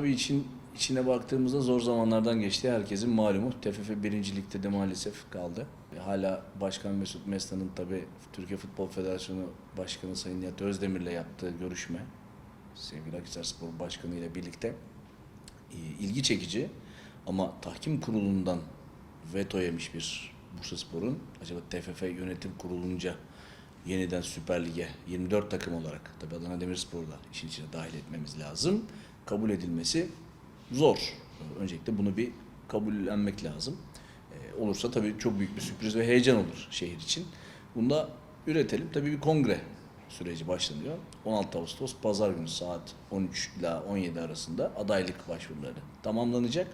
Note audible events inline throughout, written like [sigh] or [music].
tabii için içine baktığımızda zor zamanlardan geçti. Herkesin malumu TFF 1. Lig'de de maalesef kaldı. Hala Başkan Mesut Mesna'nın tabii Türkiye Futbol Federasyonu Başkanı Sayın Nihat Özdemir'le yaptığı görüşme sevgili Akhisarspor Başkanı ile birlikte e, ilgi çekici ama tahkim kurulundan veto yemiş bir Bursaspor'un acaba TFF yönetim kurulunca yeniden Süper Lig'e 24 takım olarak tabii Adana Demirspor'u da işin içine dahil etmemiz lazım. Kabul edilmesi zor. Öncelikle bunu bir kabullenmek lazım. Ee, olursa tabii çok büyük bir sürpriz ve heyecan olur şehir için. Bunu da üretelim. Tabii bir kongre süreci başlanıyor. 16 Ağustos Pazar günü saat 13 ila 17 arasında adaylık başvuruları tamamlanacak.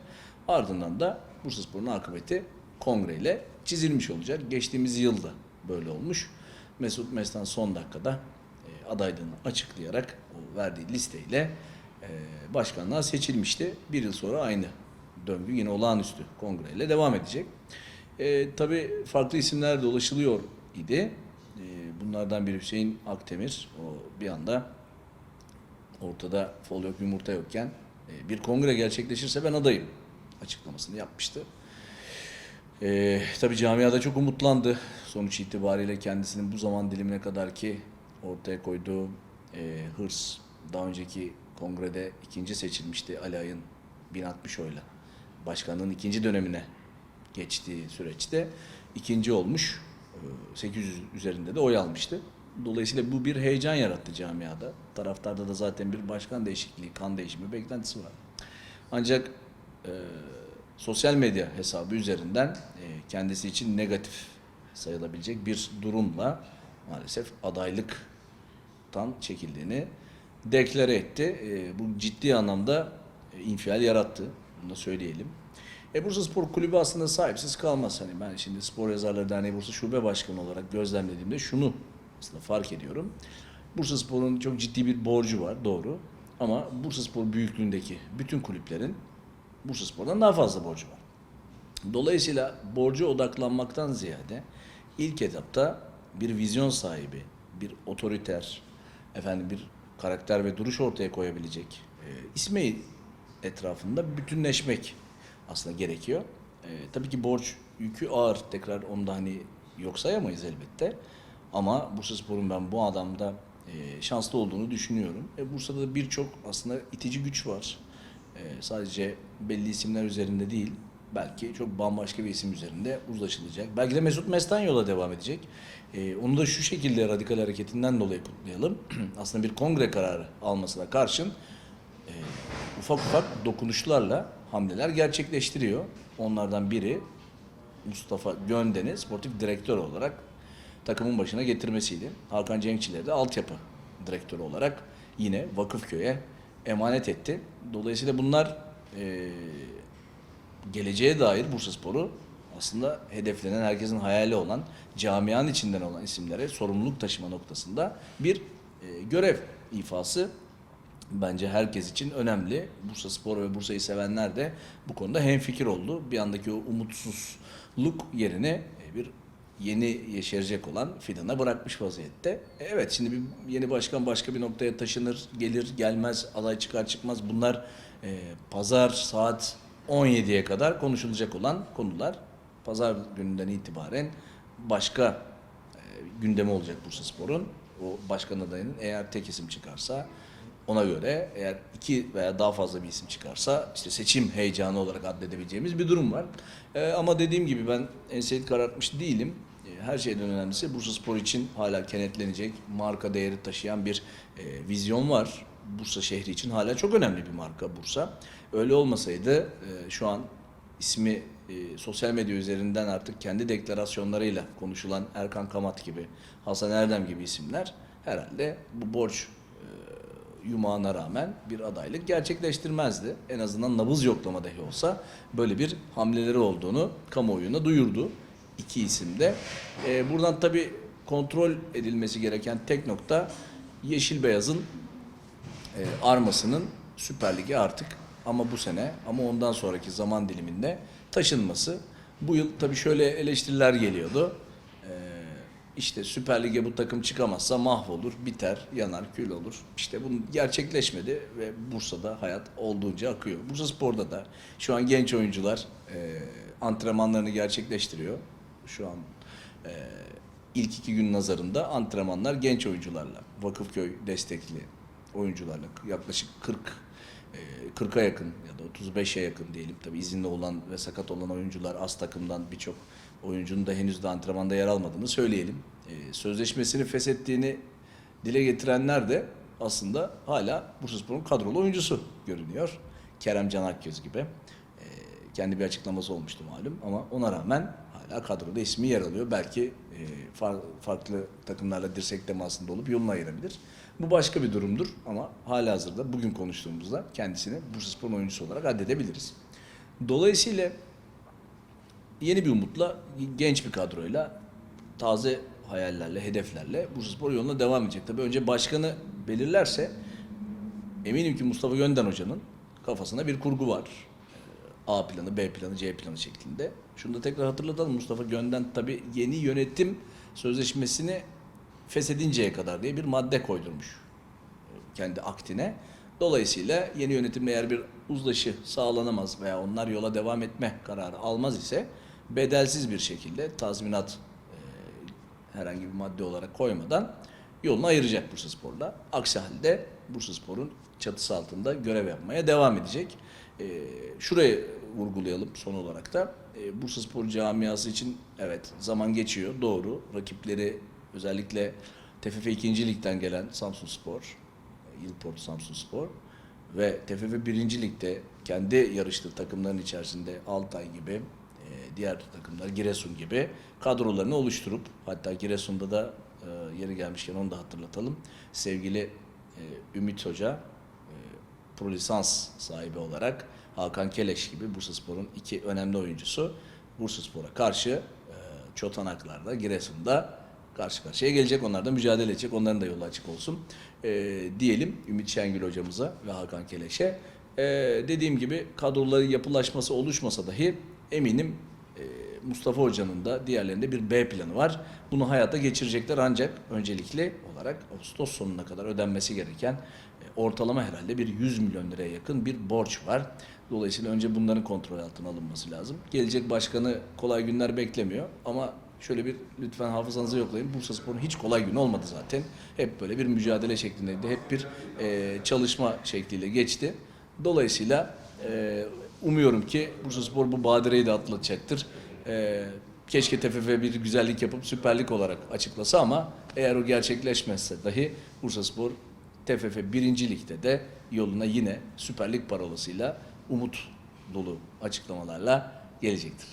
Ardından da Bursaspor'un akıbeti kongreyle çizilmiş olacak. Geçtiğimiz yılda böyle olmuş. Mesut Mestan son dakikada e, adaylığını açıklayarak verdiği listeyle e, başkanlığa seçilmişti. Bir yıl sonra aynı döngü yine olağanüstü kongreyle devam edecek. E, tabii farklı isimler de ulaşılıyor idi. E, bunlardan biri Hüseyin Akdemir. O bir anda ortada fol yok yumurta yokken e, bir kongre gerçekleşirse ben adayım açıklamasını yapmıştı. E, tabii camiada çok umutlandı. Sonuç itibariyle kendisinin bu zaman dilimine kadar ki ortaya koyduğu e, hırs daha önceki kongrede ikinci seçilmişti Ali Ay'ın 1060 oyla. Başkanlığın ikinci dönemine geçtiği süreçte ikinci olmuş. E, 800 üzerinde de oy almıştı. Dolayısıyla bu bir heyecan yarattı camiada. Taraftarda da zaten bir başkan değişikliği, kan değişimi beklentisi var. Ancak e, sosyal medya hesabı üzerinden e, kendisi için negatif sayılabilecek bir durumla maalesef adaylıktan çekildiğini deklare etti. E, bu ciddi anlamda e, infial yarattı. Bunu da söyleyelim. E, Bursa Spor Kulübü aslında sahipsiz kalmaz. Hani ben şimdi Spor Yazarları Derneği Bursa Şube Başkanı olarak gözlemlediğimde şunu aslında fark ediyorum. Bursa Spor'un çok ciddi bir borcu var doğru. Ama Bursa Spor büyüklüğündeki bütün kulüplerin Bursa Spor'dan daha fazla borcu var. Dolayısıyla borcu odaklanmaktan ziyade ilk etapta bir vizyon sahibi, bir otoriter, efendim bir karakter ve duruş ortaya koyabilecek e, ismi etrafında bütünleşmek aslında gerekiyor. E, tabii ki borç yükü ağır. Tekrar onu da hani yok sayamayız elbette. Ama Bursaspor'un ben bu adamda e, şanslı olduğunu düşünüyorum. E, Bursa'da da birçok aslında itici güç var. E, sadece belli isimler üzerinde değil, belki çok bambaşka bir isim üzerinde uzlaşılacak. Belki de Mesut Mestan yola devam edecek. E, onu da şu şekilde radikal hareketinden dolayı kutlayalım. [clears throat] aslında bir kongre kararı almasına karşın e, ufak ufak dokunuşlarla hamleler gerçekleştiriyor. Onlardan biri Mustafa Gönden'i sportif direktör olarak takımın başına getirmesiydi. Hakan Cenkçileri de altyapı direktörü olarak yine Vakıfköy'e emanet etti. Dolayısıyla bunlar e, geleceğe dair Bursaspor'u aslında hedeflenen, herkesin hayali olan, camianın içinden olan isimlere sorumluluk taşıma noktasında bir e, görev ifası bence herkes için önemli. Bursa Spor ve Bursa'yı sevenler de bu konuda hemfikir oldu. Bir andaki o umutsuzluk yerine e, bir yeni yeşerecek olan fidana bırakmış vaziyette. E, Evet şimdi bir yeni başkan başka bir noktaya taşınır, gelir, gelmez, aday çıkar çıkmaz bunlar e, pazar saat 17'ye kadar konuşulacak olan konular. Pazar gününden itibaren başka e, gündemi olacak Bursaspor'un. O başkan adayının eğer tek isim çıkarsa ona göre eğer iki veya daha fazla bir isim çıkarsa işte seçim heyecanı olarak addedebileceğimiz bir durum var. Ee, ama dediğim gibi ben enseyi karartmış değilim. Ee, her şeyden önemlisi Bursa Spor için hala kenetlenecek, marka değeri taşıyan bir e, vizyon var. Bursa şehri için hala çok önemli bir marka Bursa. Öyle olmasaydı e, şu an ismi e, sosyal medya üzerinden artık kendi deklarasyonlarıyla konuşulan Erkan Kamat gibi, Hasan Erdem gibi isimler herhalde bu borç e, yumağına rağmen bir adaylık gerçekleştirmezdi. En azından nabız yoklama dahi olsa böyle bir hamleleri olduğunu kamuoyuna duyurdu. İki isim de. E, buradan tabii kontrol edilmesi gereken tek nokta Yeşil Beyaz'ın e, armasının Süper Lig'e artık ama bu sene ama ondan sonraki zaman diliminde taşınması. Bu yıl tabii şöyle eleştiriler geliyordu. E, işte Süper Lig'e bu takım çıkamazsa mahvolur, biter, yanar, kül olur. İşte bunun gerçekleşmedi ve Bursa'da hayat olduğunca akıyor. Bursa Spor'da da şu an genç oyuncular e, antrenmanlarını gerçekleştiriyor. Şu an e, ilk iki gün nazarında antrenmanlar genç oyuncularla, Vakıfköy destekli oyuncularla yaklaşık 40 e, 40'a yakın ya da 35'e yakın diyelim tabii izinli olan ve sakat olan oyuncular az takımdan birçok oyuncunun da henüz de antrenmanda yer almadığını söyleyelim. E, Sözleşmesini feshettiğini dile getirenler de aslında hala Bursaspor'un kadrolu oyuncusu görünüyor. Kerem Can Akgöz gibi. Kendi bir açıklaması olmuştu malum ama ona rağmen hala kadroda ismi yer alıyor. Belki e, far- farklı takımlarla dirsek temasında olup yolunu ayırabilir. Bu başka bir durumdur ama hala hazırda bugün konuştuğumuzda kendisini Bursaspor'un oyuncusu olarak addedebiliriz. Dolayısıyla yeni bir umutla, genç bir kadroyla, taze hayallerle, hedeflerle Bursaspor yoluna devam edecek. Tabii önce başkanı belirlerse eminim ki Mustafa Gönden Hoca'nın kafasında bir kurgu var. A planı, B planı, C planı şeklinde. Şunu da tekrar hatırlatalım. Mustafa Gönden tabii yeni yönetim sözleşmesini feshedinceye kadar diye bir madde koydurmuş e, kendi aktine. Dolayısıyla yeni yönetimle eğer bir uzlaşı sağlanamaz veya onlar yola devam etme kararı almaz ise bedelsiz bir şekilde tazminat e, herhangi bir madde olarak koymadan yolunu ayıracak Bursaspor'la. Aksi halde Bursaspor'un çatısı altında görev yapmaya devam edecek. E, şurayı vurgulayalım son olarak da. E, Bursaspor camiası için evet zaman geçiyor doğru. Rakipleri özellikle TFF 2. Lig'den gelen Samsun Spor, Yılport Samsun Spor ve TFF 1. Lig'de kendi yarıştığı takımların içerisinde Altay gibi, e, diğer takımlar Giresun gibi kadrolarını oluşturup hatta Giresun'da da e, yeri gelmişken onu da hatırlatalım. Sevgili e, Ümit Hoca pro lisans sahibi olarak Hakan Keleş gibi Bursaspor'un iki önemli oyuncusu Bursaspor'a karşı e, Çotanaklar'da, Giresun'da karşı karşıya gelecek. Onlar da mücadele edecek. Onların da yolu açık olsun. E, diyelim Ümit Şengül hocamıza ve Hakan Keleş'e. E, dediğim gibi kadroların yapılaşması oluşmasa dahi eminim e, Mustafa Hoca'nın da diğerlerinde bir B planı var. Bunu hayata geçirecekler ancak öncelikli olarak Ağustos sonuna kadar ödenmesi gereken ortalama herhalde bir 100 milyon liraya yakın bir borç var. Dolayısıyla önce bunların kontrol altına alınması lazım. Gelecek başkanı kolay günler beklemiyor ama şöyle bir lütfen hafızanıza yoklayın. Bursaspor'un hiç kolay günü olmadı zaten. Hep böyle bir mücadele şeklindeydi. Hep bir e, çalışma şekliyle geçti. Dolayısıyla e, umuyorum ki Bursaspor bu badireyi de atlatacaktır. E, keşke TFF bir güzellik yapıp Süper Lig olarak açıklasa ama eğer o gerçekleşmezse dahi Bursaspor TFF 1. Lig'de de yoluna yine Süper Lig parolasıyla umut dolu açıklamalarla gelecektir.